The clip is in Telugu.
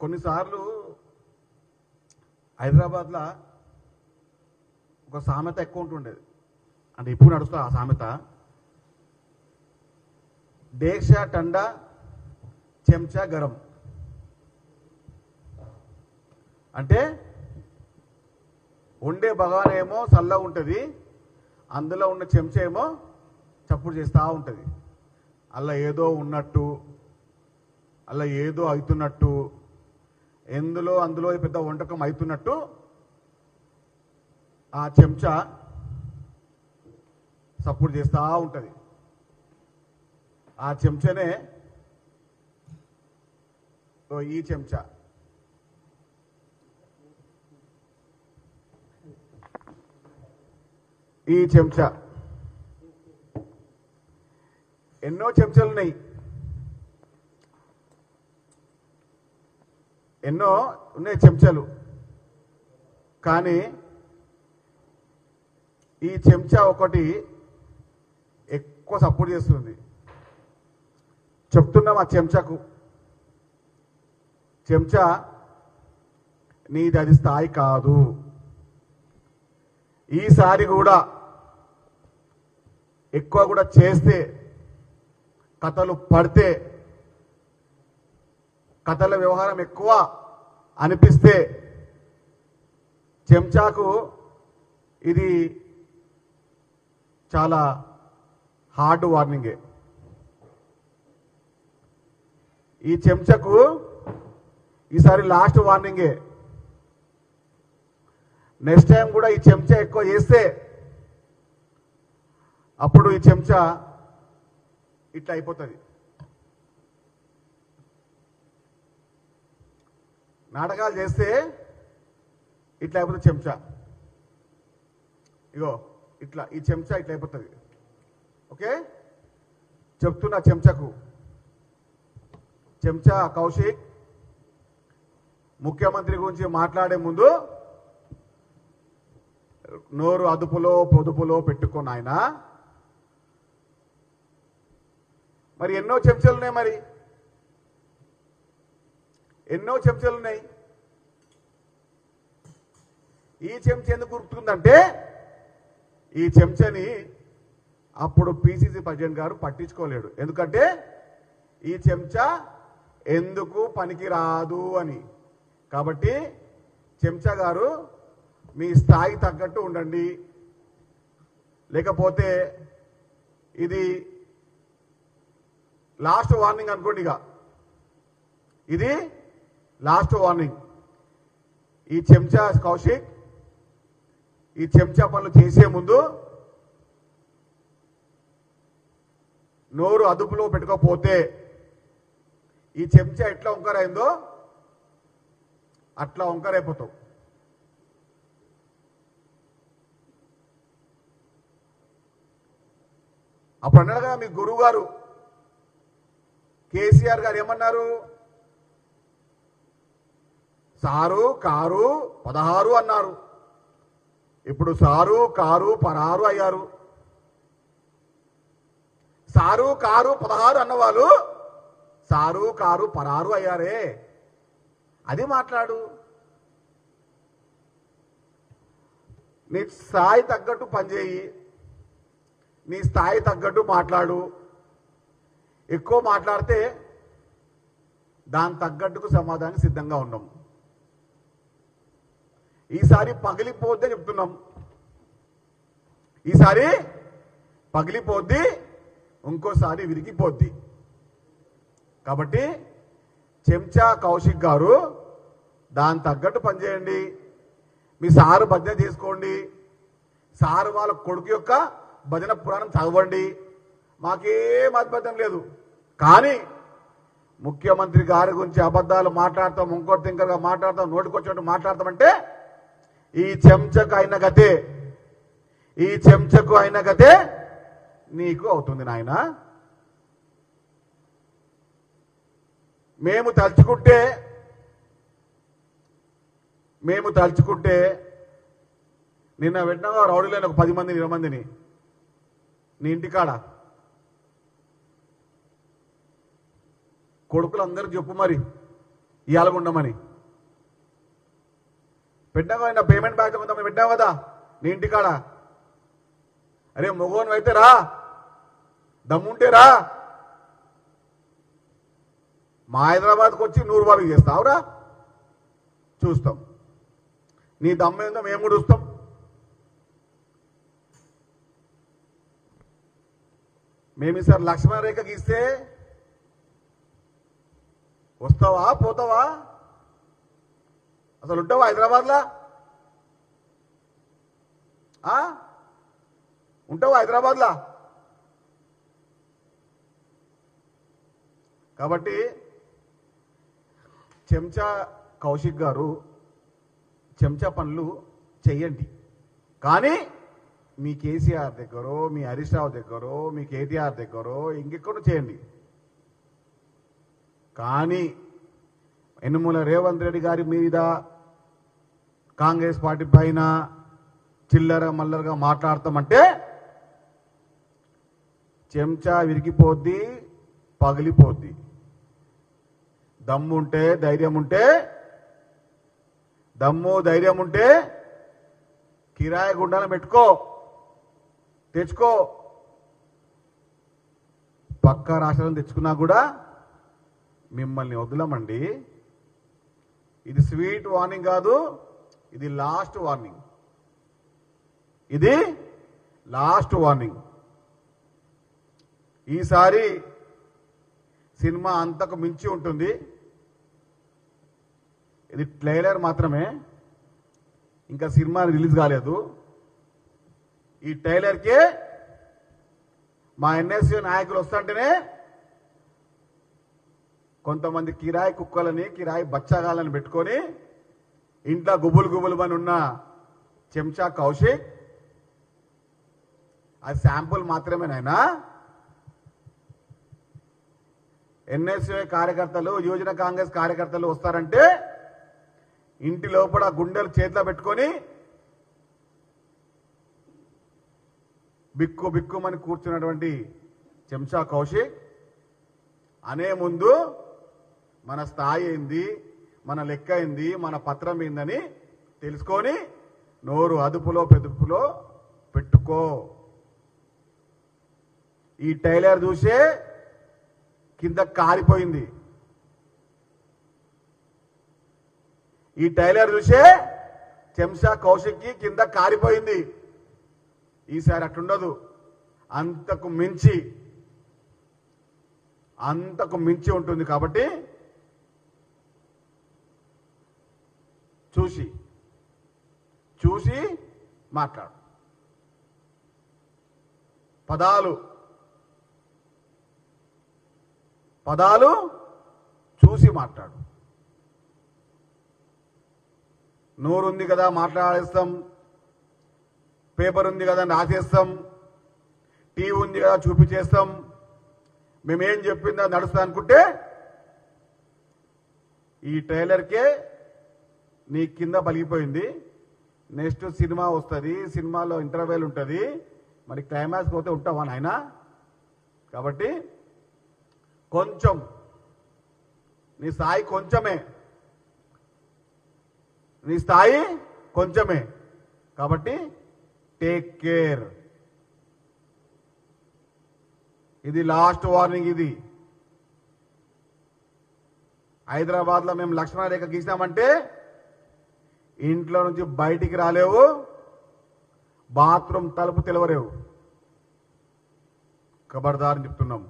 కొన్నిసార్లు హైదరాబాద్లో ఒక సామెత ఎక్కువ ఉంటుండేది. అంటే ఇప్పుడు నడుస్తుంది ఆ సామెత డేక్ష టండా చెంచా గరం. అంటే వండే భగవాన్ ఏమో చల్లగా ఉంటుంది అందులో ఉన్న చెంచా ఏమో చప్పుడు చేస్తూ ఉంటుంది. అలా ఏదో ఉన్నట్టు అలా ఏదో అవుతున్నట్టు ఎందులో అందులో పెద్ద వంటకం అవుతున్నట్టు ఆ చెంచా సపోర్ట్ చేస్తూ ఉంటుంది. ఆ చెంచానే ఓ ఈ చెంచా. ఈ చెంచా. ఎన్నో చెంచాలు ఉన్నాయి ఎన్నో ఉన్నాయి చెంచాలు. కానీ ఈ చెంచా ఒకటి ఎక్కువ సపోర్ట్ చేస్తుంది. చెప్తున్నాం ఆ చెంచాకు. చెంచా నీది అది స్థాయి కాదు. ఈసారి కూడా ఎక్కువ కూడా చేస్తే కథలు పడితే కథల వ్యవహారం ఎక్కువ అనిపిస్తే చెంచాకు ఇది చాలా హార్డ్ వార్నింగే. ఈ చెంచకు ఈసారి లాస్ట్ వార్నింగే. నెక్స్ట్ టైం కూడా ఈ చెంచా ఎక్కువ చేస్తే అప్పుడు ఈ చెంచా ఇట్లా అయిపోతుంది. నాటకాలు చేస్తే ఇట్లా అయిపోతుంది చెంచా. ఇగో ఇట్లా ఈ చెంచా ఇట్లా అయిపోతుంది. ఓకే? చెప్తున్నా చెంచాకు. చెంచా కౌశిక్ ముఖ్యమంత్రి గురించి మాట్లాడే ముందు నోరు అదుపులో పొదుపులో పెట్టుకున్నాయన మరి ఎన్నో చెంచాలు ఉన్నాయి మరి? ఎన్నో చెంచాలు ఉన్నాయి. ఈ చెంచా ఎందుకు గుర్తుందంటే ఈ చెంచాని అప్పుడు పిసిసి ప్రెసిడెంట్ గారు పట్టించుకోలేడు. ఎందుకంటే ఈ చెంచా ఎందుకు పనికి రాదు అని. కాబట్టి చెంచా గారు మీ స్థాయి తగ్గట్టు ఉండండి. లేకపోతే ఇది లాస్ట్ వార్నింగ్ అనుకోండి ఇక. ఇది లాస్ట్ వార్నింగ్ ఈ చెంచా కౌశిక్ ఈ చెంచా పనులు చేసే ముందు నోరు అదుపులో పెట్టుకోకపోతే ఈ చెంచా ఎట్లా వంకరైందో అట్లా వంకరైపోతావు అప్పుడు అన్నాడు కదా మీ గురువు గారు కేసీఆర్ గారు ఏమన్నారు? సారు కారు పదహారు అన్నారు. ఇప్పుడు సారు కారు పరారు అయ్యారు. సారు కారు పదహారు అన్నవాళ్ళు సారు కారు పరారు అయ్యారే. అది మాట్లాడు. నీ స్థాయి తగ్గట్టు పనిచేయి. నీ స్థాయి తగ్గట్టు మాట్లాడు. ఎక్కువ మాట్లాడితే దాని తగ్గట్టుకు సమాధానం సిద్ధంగా ఉన్నాం. ఈసారి పగిలిపోద్ది అని చెప్తున్నాం. ఈసారి పగిలిపోద్ది ఇంకోసారి విరిగిపోద్ది. కాబట్టి చెంచా కౌశిక్ గారు దాని తగ్గట్టు పనిచేయండి. మీ సారు భజన చేసుకోండి సారు వాళ్ళ కొడుకు యొక్క భజన పురాణం చదవండి. మాకేం అద్భుతం లేదు. కానీ ముఖ్యమంత్రి గారి గురించి అబద్ధాలు మాట్లాడతాం ఇంకోటి తింకర్గా మాట్లాడతాం నోటికొచ్చినట్టు మాట్లాడతామంటే ఈ చెంచకు అయిన గతే. ఈ చెంచకు అయిన గతే నీకు అవుతుంది నాయన. మేము తలుచుకుంటే మేము తలుచుకుంటే నిన్న వెంటనే రౌడీలైన ఒక పది మందిని ఇరవై మందిని నీ ఇంటికాడ. కొడుకులు అందరూ చెప్పు మరి ఇవాళ ఉండమని పెట్టావా పేమెంట్ బ్యాక్ కొంతమంది పెట్టావు కదా నీ ఇంటికాడ అరే మగోను అయితే రా. దమ్ముంటే రా. మా హైదరాబాద్కి వచ్చి నూరు రూపాయలు చేస్తావురా చూస్తాం. నీ దమ్ము ఏందో మేము కూడా చూస్తాం. మేము ఈసారి లక్ష్మణ రేఖ గీస్తే వస్తావా పోతావా? అసలు ఉంటావు హైదరాబాద్లా? ఆ? ఉంటావా హైదరాబాద్లా? కాబట్టి చెంచా కౌశిక్ గారు చెంచా పనులు చెయ్యండి. కానీ మీ కేసీఆర్ దగ్గరో మీ హరీష్ రావు దగ్గరో మీ కేటీఆర్ దగ్గరో ఇంకెక్కడో చేయండి. కానీ ఎన్నుమూల రేవంత్ రెడ్డి గారి మీద కాంగ్రెస్ పార్టీ పైన చిల్లర మల్లరగా మాట్లాడతామంటే చెంచా విరిగిపోద్ది పగిలిపోద్ది. దమ్ము ఉంటే ధైర్యం ఉంటే దమ్ము ధైర్యం ఉంటే కిరాయి గుండాలను పెట్టుకో తెచ్చుకో. పక్క రాష్ట్రాలను తెచ్చుకున్నా కూడా మిమ్మల్ని వదలమండి. ఇది స్వీట్ వార్నింగ్ కాదు. ఇది లాస్ట్ వార్నింగ్. ఇది లాస్ట్ వార్నింగ్. ఈసారి సినిమా అంతకు మించి ఉంటుంది. ఇది ట్రైలర్ మాత్రమే. ఇంకా సినిమా రిలీజ్ కాలేదు. ఈ ట్రైలర్కే మా ఎన్ఎస్సి నాయకులు వస్తుంటేనే కొంతమంది కిరాయి కుక్కలని కిరాయి బచ్చగాళ్ళని పెట్టుకొని ఇంట్లో గుబులు గుబులు అని ఉన్న చెంచా కౌశిక్ అది శాంపుల్ మాత్రమేనైనా ఎన్ఎస్ఏ కార్యకర్తలు యువజన కాంగ్రెస్ కార్యకర్తలు వస్తారంటే ఇంటి లోపల గుండెలు చేతిలో పెట్టుకొని బిక్కు బిక్కుమని కూర్చున్నటువంటి చెంచా కౌశిక్ అనే ముందు మన స్థాయి ఏంది? మన లెక్క అయింది మన పత్రం ఏందని తెలుసుకొని నోరు అదుపులో పెదుపులో పెట్టుకో. ఈ టైలర్ చూసే కింద కారిపోయింది. ఈ టైలర్ చూసే చెంచా కౌశిక్కి కింద కారిపోయింది. ఈసారి అట్లుండదు. అంతకు మించి అంతకు మించి ఉంటుంది కాబట్టి చూసి చూసి మాట్లాడు. పదాలు పదాలు చూసి మాట్లాడు. నోరుంది కదా మాట్లాడేస్తాం. పేపర్ ఉంది కదా రాసేస్తాం. టీవీ ఉంది కదా చూపించేస్తాం మేమేం చెప్పిందా నడుస్తా అనుకుంటే ఈ ట్రైలర్కే నీ కింద పలిగిపోయింది నెక్స్ట్ సినిమా వస్తుంది. సినిమాలో ఇంటర్వెల్ ఉంటుంది. మరి క్లైమాక్స్ పోతే ఉంటావా నాయన? కాబట్టి కొంచెం నీ స్థాయి కొంచెమే. నీ స్థాయి కొంచెమే. కాబట్టి టేక్ కేర్ ఇది లాస్ట్ వార్నింగ్ ఇది. హైదరాబాద్లో మేము లక్ష్మణ రేఖ గీసినామంటే ఇంట్లో నుంచి బయటికి రాలేవు. బాత్రూమ్ తలుపు తెలవరేవు ఖబర్దార్ చెప్తున్నాం